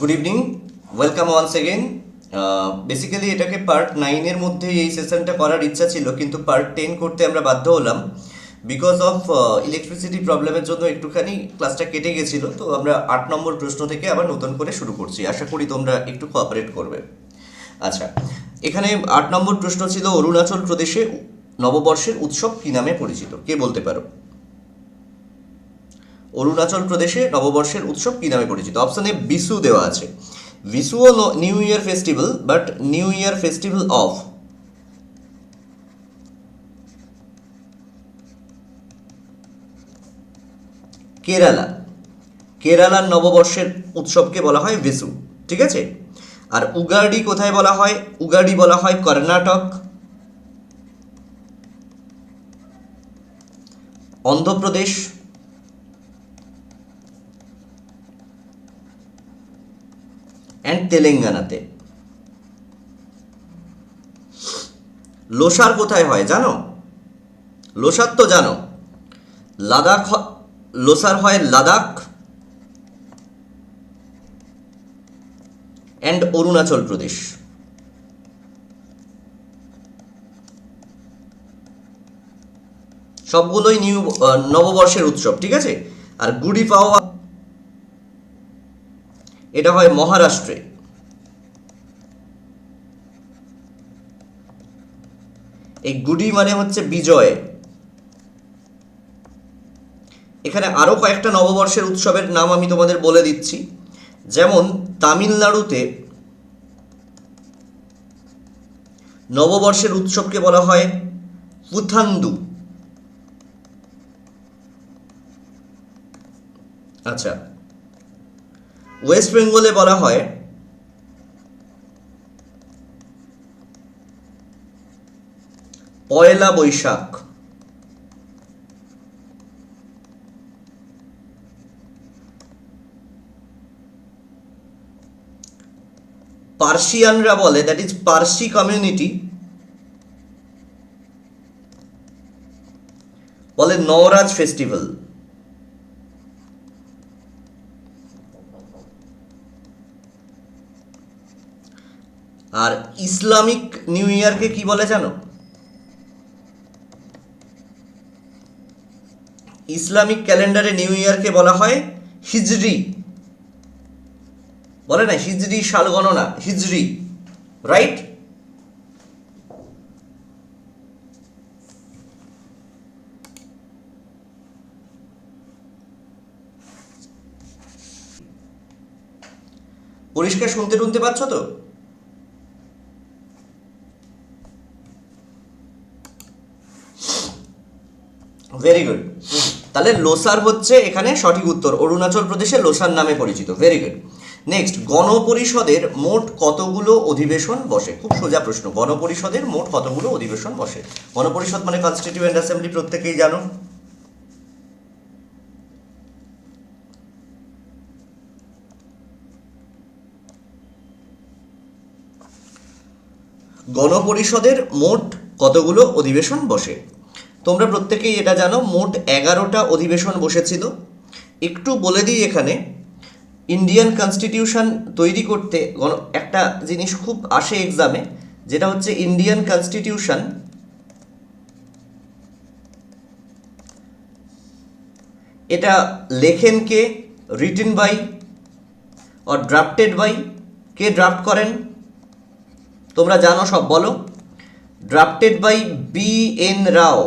Good evening welcome once again basically এটাকে part নাইনের মধ্যে এই সেশনটা করার ইচ্ছা ছিল, কিন্তু পার্ট টেন করতে আমরা বাধ্য হলাম বিকজ অফ ইলেকট্রিসিটি প্রবলেমের জন্য একটুখানি ক্লাসটা কেটে গেছিল। তো আমরা আট নম্বর প্রশ্ন থেকে আবার নতুন করে শুরু করছি। আশা করি তোমরা একটু কোঅপারেট করবে। আচ্ছা এখানে আট নম্বর প্রশ্ন ছিল, অরুণাচল প্রদেশে নববর্ষের উৎসব কী নামে পরিচিত? কে বলতে পারো? অরুণাচল প্রদেশে নববর্ষের উৎসব কী নামে পরিচিত? অপশানে বিসু দেওয়া আছে। বিসুও new year festival but new year festival of Kerala কেরালার নববর্ষের উৎসবকে বলা হয় বিসু, ঠিক আছে? আর উগাডি কোথায় বলা হয়? উগাডি বলা হয় কর্ণাটক। অন্ধ্রপ্রদেশ অ্যান্ড তেলেঙ্গানাতে লোসার কোথায় হয় জানো? লোসার তো জানো। লাদাখ লোসার হয় লাদাখ অ্যান্ড অরুণাচল প্রদেশ সবগুলোই নিউ নববর্ষের উৎসব, ঠিক আছে? আর গুড়ি পাওয়া এটা হয় মহারাষ্ট্রে। এই গুডি মানে হচ্ছে বিজয়। এখানে আরও কয়েকটা নববর্ষের উৎসবের নাম আমি তোমাদের বলে দিচ্ছি। যেমন তামিলনাড়ুতে নববর্ষের উৎসবকে বলা হয় পুথান্দু। আচ্ছা ওয়েস্ট বেঙ্গলে বলা হয়, পয়লা বৈশাখ। পার্সিয়ানরা বলে দ্যাট ইজ পার্সি কমিউনিটি বলে নওরাজ ফেস্টিভ্যাল আর ইসলামিক নিউ ইয়ারকে কি বলে জানো? ইসলামিক ক্যালেন্ডারে নিউ ইয়ারকে বলা হয় হিজরি। বলে না, হিজরি সাল গণনা, হিজরি রাইট পরিষ্কার শুনতে টুনতে পাচ্ছ তো? ভেরি গুড তাহলে লোসার হচ্ছে এখানে সঠিক উত্তর। অরুণাচল প্রদেশে লোসার নামে পরিচিত। ভেরি গুড নেক্সট গণপরিষদের মোট কতগুলো অধিবেশন বসে? খুব সোজা প্রশ্ন। গণপরিষদের মোট কতগুলো অধিবেশন বসে? গণপরিষদ মানে কনস্টিটিউয়েন্ট অ্যাসেম্বলি প্রত্যেকেই জানো। গণপরিষদের মোট কতগুলো অধিবেশন বসে? তোমরা প্রত্যেকেই এটা জানো, মোট এগারোটা অধিবেশন বসেছিল। একটু বলে দিই এখানে ইন্ডিয়ান কনস্টিটিউশন তৈরি করতে একটা জিনিস খুব আসে এক্সামে যেটা হচ্ছে ইন্ডিয়ান কনস্টিটিউশন এটা লেখেন কে? Written by or drafted by K draft করেন? তোমরা জানো সব, বলো। Drafted by B N Rau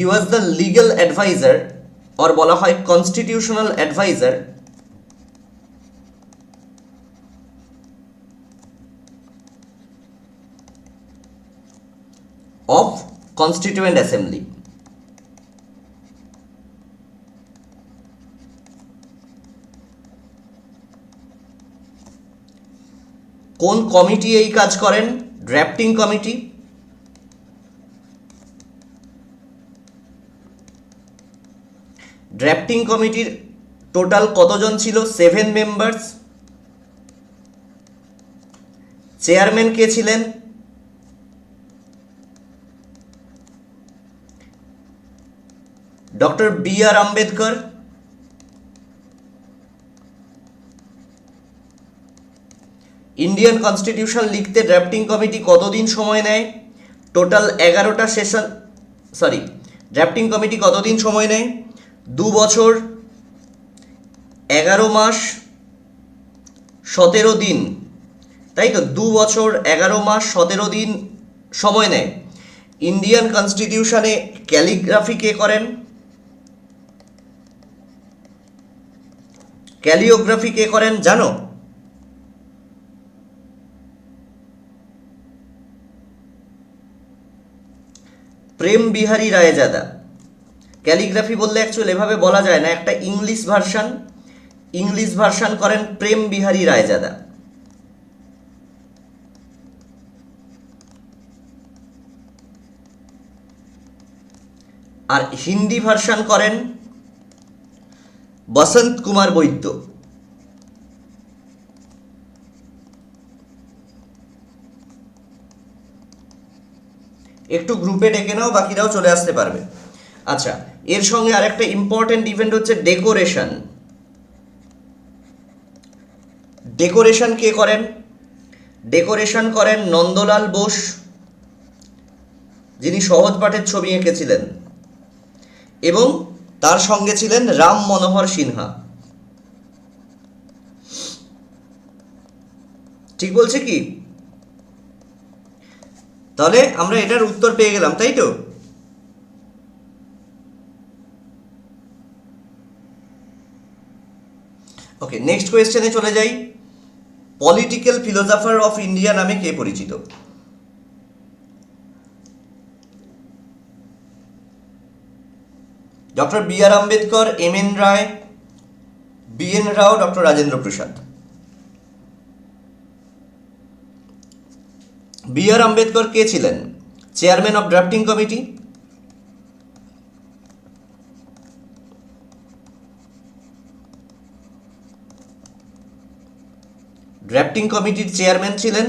he was the legal adviser or বলা হয় constitutional adviser of constituent assembly কোন কমিটি এই কাজ করেন? ড্রাফটিং কমিটি ড্রাফটিং কমিটির টোটাল কতজন ছিল? সেভেন মেম্বার্স চেয়ারম্যান কে ছিলেন? Doctor B R Ambedkar Indian constitution লিখতে ড্রাফটিং কমিটি কতদিন সময় নেয়? টোটাল এগারোটা সেশন সরি ড্রাফটিং কমিটি কতদিন সময় নেয়? দু বছর, এগারো মাস, সতেরো দিন। তাই তো? দু বছর, এগারো মাস, সতেরো দিন সময় নেয়। ইন্ডিয়ান কনস্টিটিউশনে ক্যালিগ্রাফি কে করেন? ক্যালিওগ্রাফি কে করেন জানো? প্রেম বিহারী রায়জাদা। ক্যালিগ্রাফি বললে অ্যাকচুয়াল এভাবে বলা যায় না, একটা ইংলিশ ভার্সান ইংলিশ ভার্সান করেন প্রেম বিহারী রায়জাদা। আর হিন্দি ভার্সান করেন বসন্ত কুমার বৈদ্য। একটু গ্রুপে ডেকে নাও, বাকিরাও চলে আসতে পারবে। আচ্ছা এর সঙ্গে আরেকটা ইম্পর্টেন্ট ইভেন্ট হচ্ছে ডেকোরেশন ডেকোরেশন কে করেন? ডেকোরেশন করেন নন্দলাল বোস, যিনি সহজ পাঠের ছবি এঁকেছিলেন, এবং তার সঙ্গে ছিলেন রাম মনোহর সিনহা। ঠিক বলছে কি? তাহলে আমরা এটার উত্তর পেয়ে গেলাম, তাই তো? ওকে নেক্সট কোয়েশ্চেনে চলে যাই। পলিটিক্যাল ফিলোসফার অফ ইন্ডিয়া নামে কে পরিচিত? Doctor B R Ambedkar M N Roy B N Rao doctor Rajendra Prasad B R Ambedkar কে ছিলেন? Chairman of drafting committee drafting কমিটির চেয়ারম্যান ছিলেন।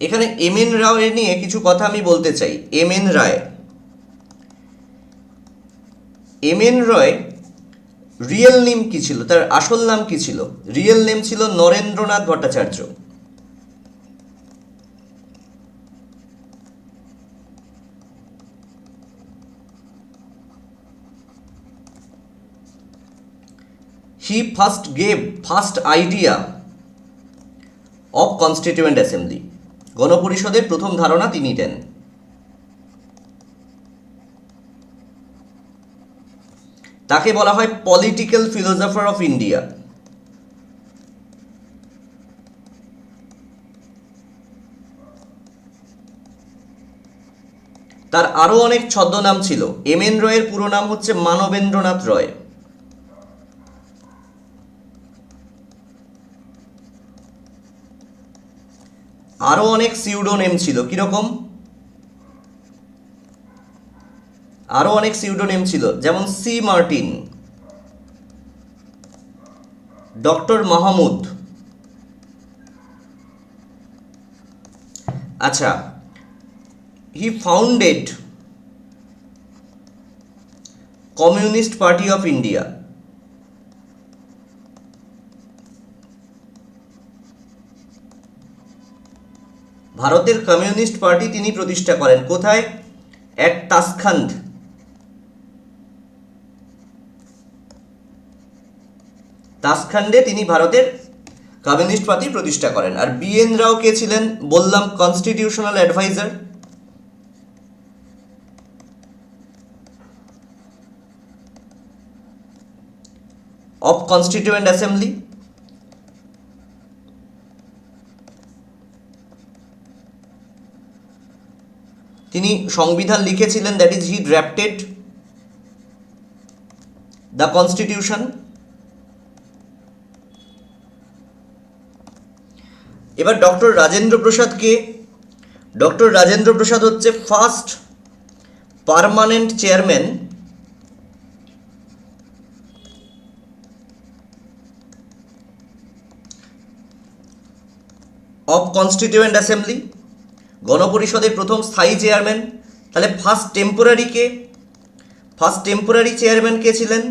এখানে এম এন এর নিয়ে কিছু কথা আমি বলতে চাই। M N Roy M N Roy real name কি ছিল? তার আসল নাম কি ছিল? রিয়েল নেম ছিল Narendranath Bhattacharya. He first gave first idea constituent assembly গণপরিষদের প্রথম ধারণা তিনি দেন। তাকে বলা হয় পলিটিক্যাল ফিলোসফার অফ ইন্ডিয়া তার আরও অনেক ছদ্মনাম ছিল। এম এন রয়ের পুরো নাম হচ্ছে মানবেন্দ্রনাথ রয়। আরও অনেক সিউডোনেম ছিল। কীরকম? আরও অনেক সিউডোনেম ছিল। যেমন সি মার্টিন ডক্টর মাহমুদ আচ্ছা he founded communist party of India ভারতের কমিউনিস্ট পার্টি তিনি প্রতিষ্ঠা করেন। কোথায়? এক তাসখান্ড তাসখান্ডে তিনি ভারতের কমিউনিস্ট পার্টি প্রতিষ্ঠা করেন। আর বি এন রাও কে ছিলেন? বললাম constitutional adviser of constituent assembly তিনি সংবিধান লিখেছিলেন that is he drafted the constitution এবার ডক্টর রাজেন্দ্র প্রসাদ কে? ডক্টর রাজেন্দ্র প্রসাদ হচ্ছে first permanent chairman of constituent assembly গণপরিষদের প্রথম স্থায়ী চেয়ারম্যান, তাহলে ফার্স্ট টেম্পোরারি কে? ফার্স্ট টেম্পোরারি চেয়ারম্যান কে ছিলেন?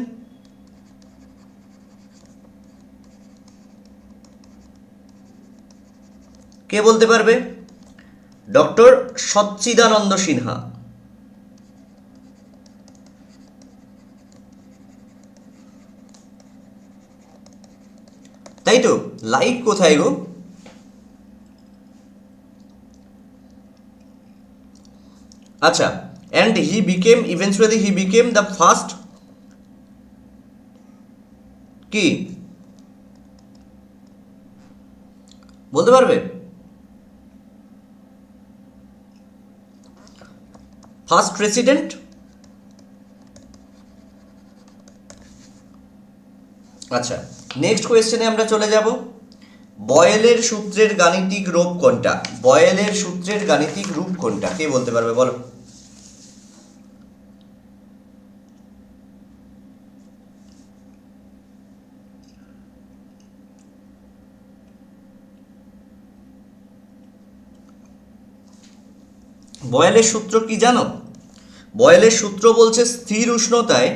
কে বলতে পারবে? ডক্টর সচ্চিদানন্দ সিনহা। তাই তো লাইক কোথায় গো? আচ্ছা and he became eventually he became the first কি? বলতে পারবে? ফার্স্ট প্রেসিডেন্ট আচ্ছা নেক্সট কোয়েশ্চেনে আমরা চলে যাব। বয়েলের সূত্রের গাণিতিক রূপ কোনটা? বয়েলের সূত্রের গাণিতিক রূপ কোনটা? কে বলতে পারবে? বলো। বয়েলের সূত্র কি জানো? বয়েলের সূত্র বলছে স্থির উষ্ণতায়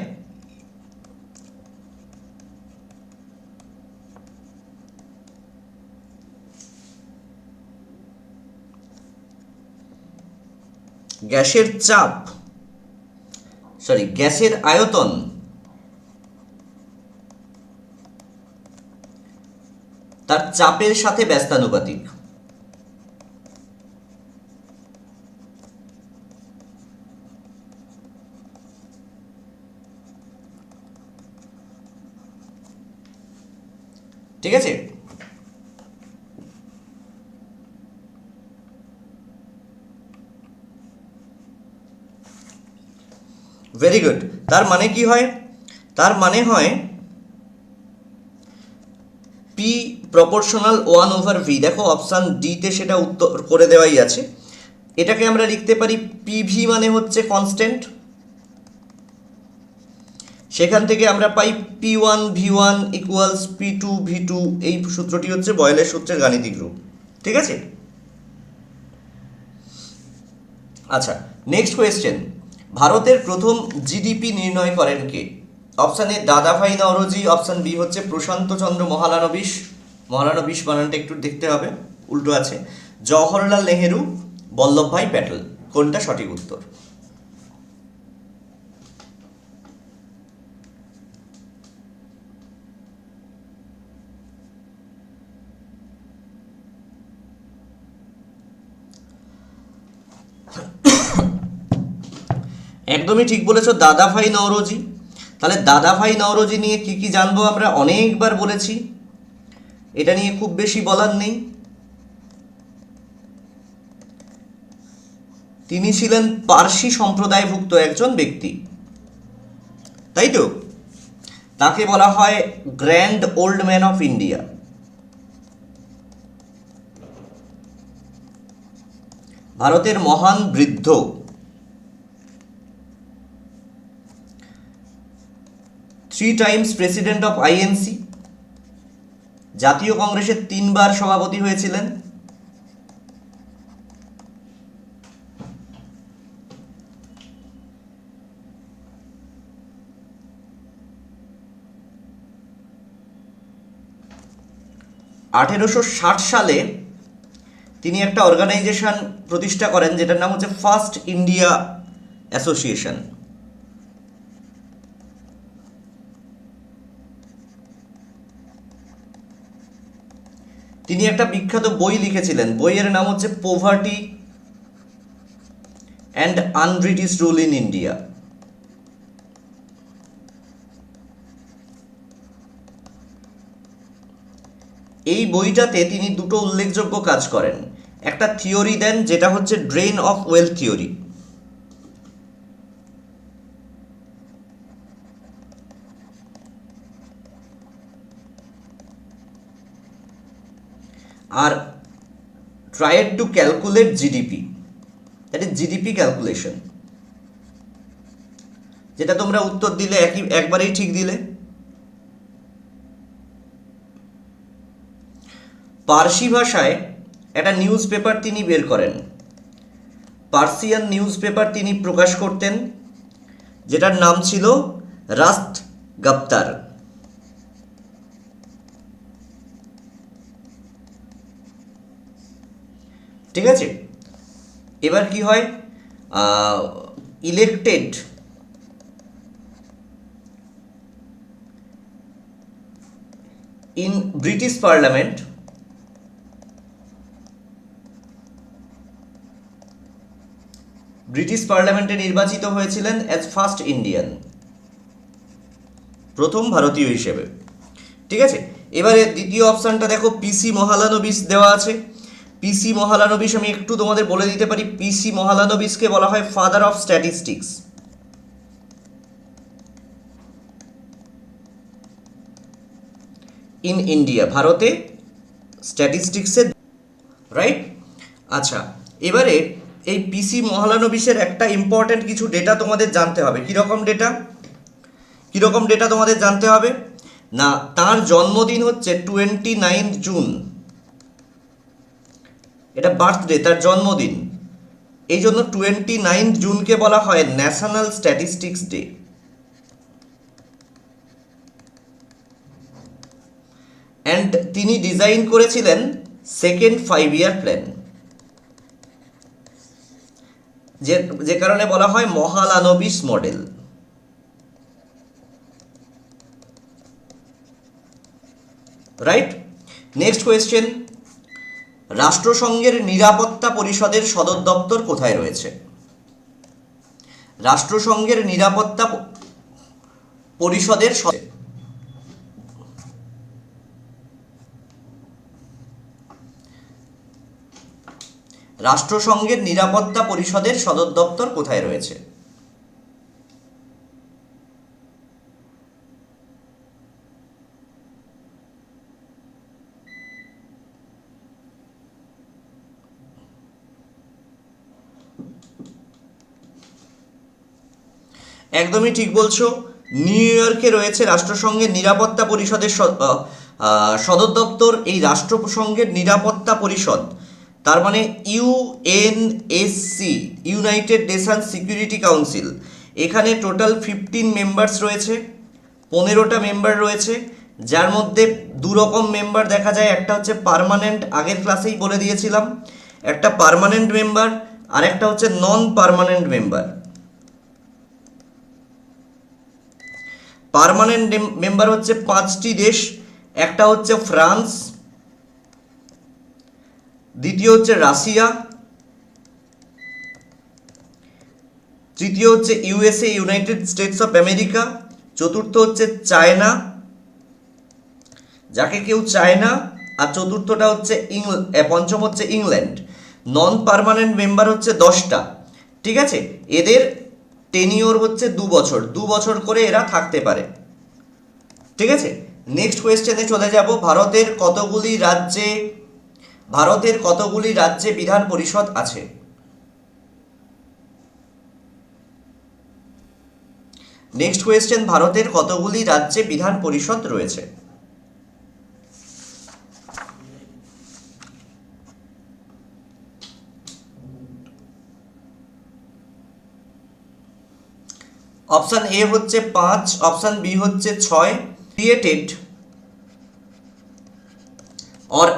গ্যাসের চাপ সরি গ্যাসের আয়তন তার চাপের সাথে ব্যস্তানুপাতিক। ঠিক আছে? ভেরি গুড তার মানে কি হয়? তার মানে হয় P proportional one over V দেখো অপশান ডিতে সেটা উত্তর করে দেওয়াই আছে। এটাকে আমরা লিখতে পারি পিভি মানে হচ্ছে কনস্ট্যান্ট সেখান থেকে আমরা পাই P one V one equals P two V two এই সূত্রটি হচ্ছে বয়েলের সূত্রের গাণিতিক রূপ। ঠিক আছে? আচ্ছা নেক্সট কোয়েশ্চেন ভারতের প্রথম জিডিপি নির্ণয় করেন কে? অপশান এ দাদাভাই নওরোজি অপশান বি হচ্ছে প্রশান্ত চন্দ্র মহালানবিশ মহালানবিশ বানানটা একটু দেখতে হবে, উল্টো আছে। জওহরলাল নেহেরু, বল্লভভাই প্যাটেল, কোনটা সঠিক উত্তর? একদমই ঠিক বলেছ, দাদাভাই নওরোজি। তাহলে দাদাভাই নওরোজি নিয়ে কি কি জানব আমরা? অনেকবার বলেছি। এটা নিয়ে খুব বেশি বলার নেই। তিনি ছিলেন পার্সি সম্প্রদায়ভুক্ত একজন ব্যক্তি। তাই তো? তাকে বলা হয় grand old man of India. ভারতের মহান বৃদ্ধ। Three times president of INC জাতীয় কংগ্রেসের তিনবার সভাপতি হয়েছিলেন। আঠেরোশো ষাট সালে তিনি একটা অর্গানাইজেশন প্রতিষ্ঠা করেন, যেটার নাম হচ্ছে ফার্স্ট ইন্ডিয়া অ্যাসোসিয়েশন তিনি একটা বিখ্যাত বই লিখেছিলেন। বইয়ের নাম হচ্ছে poverty and unBritish rule in India এই বইটাতে তিনি দুটো উল্লেখযোগ্য কাজ করেন। একটা থিওরি দেন, যেটা হচ্ছে drain of wealth theory R tried to calculate GDP that is GDP calculation যেটা তোমরা উত্তর দিলে একই, একবারেই ঠিক দিলে। পার্সি ভাষায় একটা নিউজ পেপার তিনি বের করেন। পার্সিয়ান নিউজ পেপার তিনি প্রকাশ করতেন, যেটার নাম ছিল রাস্ট গাপ্তার। ঠিক আছে? এবার কি হয়? Elected in British parliament British পার্লামেন্টে নির্বাচিত হয়েছিলেন অ্যাজ ফার্স্ট ইন্ডিয়ান প্রথম ভারতীয় হিসেবে। ঠিক আছে? এবারে দ্বিতীয় অপশানটা দেখো পিসি মহালানবিস দেওয়া আছে। পিসি মহালানবিস আমি একটু তোমাদের বলে দিতে পারি পিসি মহালানবিসকে বলা হয় father of statistics in India ভারতে স্ট্যাটিস্টিক্সের রাইট আচ্ছা এবারে এই পিসি মহালানবিসের একটা ইম্পর্ট্যান্ট কিছু ডেটা তোমাদের জানতে হবে। কীরকম ডেটা কীরকম ডেটা তোমাদের জানতে হবে? না, তার জন্মদিন হচ্ছে টোয়েন্টি নাইন জুন এটা বার্থডে তার জন্মদিন। এই জন্য টোয়েন্টি নাইন জুনকে বলা হয় ন্যাশনাল স্ট্যাটিস্টিক্স ডে অ্যান্ড তিনি ডিজাইন করেছিলেন সেকেন্ড ফাইভ ইয়ার প্ল্যান যে যে কারণে বলা হয় Mahalanobis model right next question রাষ্ট্রসংঘের নিরাপত্তা পরিষদের সদর দপ্তর কোথায় রয়েছে? রাষ্ট্রসংঘের নিরাপত্তা পরিষদের রাষ্ট্রসংঘের নিরাপত্তা পরিষদের সদর দপ্তর কোথায় রয়েছে? একদমই ঠিক বলছো। নিউ ইয়র্কে রয়েছে রাষ্ট্রসংঘের নিরাপত্তা পরিষদের সদর দপ্তর, এই রাষ্ট্রসংঘের নিরাপত্তা পরিষদ। তার মানে UNSC United Nation security council. এখানে টোটাল ফিফটিন মেম্বার্স রয়েছে, পনেরোটা মেম্বার রয়েছে, যার মধ্যে দু রকম মেম্বার দেখা যায়। একটা হচ্ছে পার্মানেন্ট, আগের ক্লাসেই বলে দিয়েছিলাম। একটা পার্মানেন্ট মেম্বার আর একটা হচ্ছে non permanent member. Permanent member হচ্ছে পাঁচটি দেশ, একটা হচ্ছে ফ্রান্স, দ্বিতীয় হচ্ছে রাশিয়া, তৃতীয় হচ্ছে USA, United States of America, চতুর্থ হচ্ছে চায়না, যাকে কেউ চায় না আর চতুর্থটা হচ্ছে পঞ্চম হচ্ছে ইংল্যান্ড। নন পারমানেন্ট মেম্বার হচ্ছে দশটা। ঠিক আছে? এদের টেনিওর হচ্ছে দু বছর দু বছর করে এরা থাকতে পারে। ঠিক আছে? নেক্সট কোয়েশ্চেনে চলে যাব। ভারতের কতগুলি রাজ্যে, ভারতের কতগুলি রাজ্যে বিধান পরিষদ আছে? নেক্সট কোয়েশ্চেন ভারতের কতগুলি রাজ্যে বিধান পরিষদ রয়েছে? অপশন এ হচ্ছে পাঁচ অপশান বি হচ্ছে ছয় ক্রিয়েটেড or